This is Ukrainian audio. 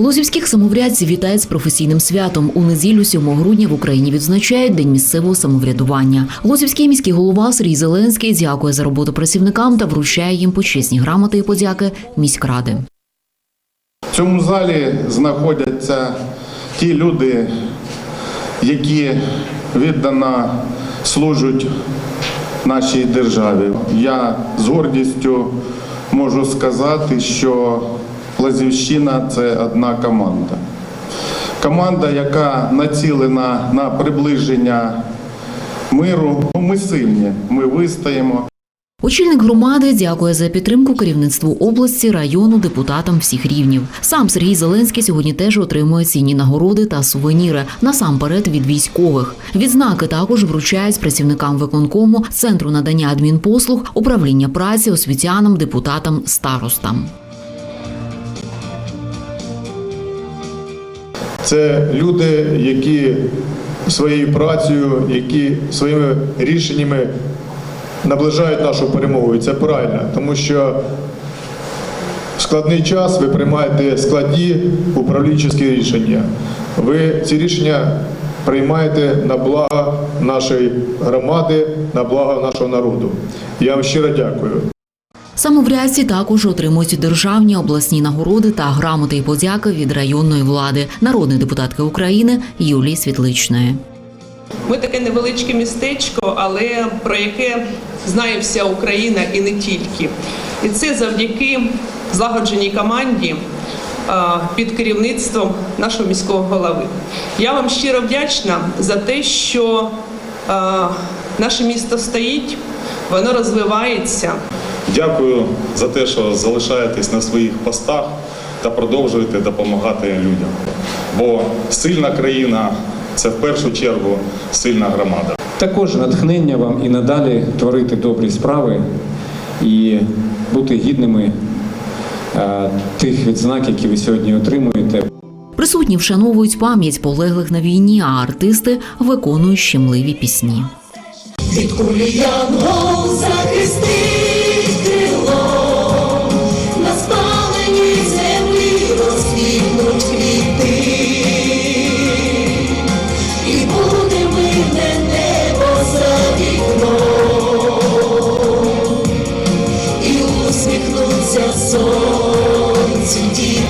Лозівських самоврядців вітають з професійним святом. У неділю 7 грудня в Україні відзначають День місцевого самоврядування. Лозівський міський голова Сергій Зеленський дякує за роботу працівникам та вручає їм почесні грамоти і подяки міськради. В цьому залі знаходяться ті люди, які віддано служать нашій державі. Я з гордістю можу сказати, що Лазівщина це одна команда. Команда, яка націлена на приближення миру. Ми сильні, ми вистоїмо. Очільник громади дякує за підтримку керівництву області, району, депутатам всіх рівнів. Сам Сергій Зеленський сьогодні теж отримує цінні нагороди та сувеніри насамперед від військових. Відзнаки також вручають працівникам виконкому, центру надання адмінпослуг, управління праці, освітянам, депутатам, старостам. Це люди, які своєю працею, які своїми рішеннями наближають нашу перемогу. І це правильно, тому що в складний час ви приймаєте складні управлінчі рішення. Ви ці рішення приймаєте на благо нашої громади, на благо нашого народу. Я вам щиро дякую. Самоврядці також отримують державні обласні нагороди та грамоти і подяки від районної влади народної депутатки України Юлії Світличної. Ми таке невеличке містечко, але про яке знає вся Україна і не тільки. І це завдяки злагодженій команді під керівництвом нашого міського голови. Я вам щиро вдячна за те, що а, наше місто стоїть, воно розвивається. Дякую за те, що залишаєтесь на своїх постах та продовжуєте допомагати людям. Бо сильна країна це в першу чергу сильна громада. Також натхнення вам і надалі творити добрі справи і бути гідними е, тих відзнак, які ви сьогодні отримуєте. Присутні вшановують пам'ять полеглих на війні, а артисти виконують щемливі пісні. Від кулі янгол захисти indeed. deep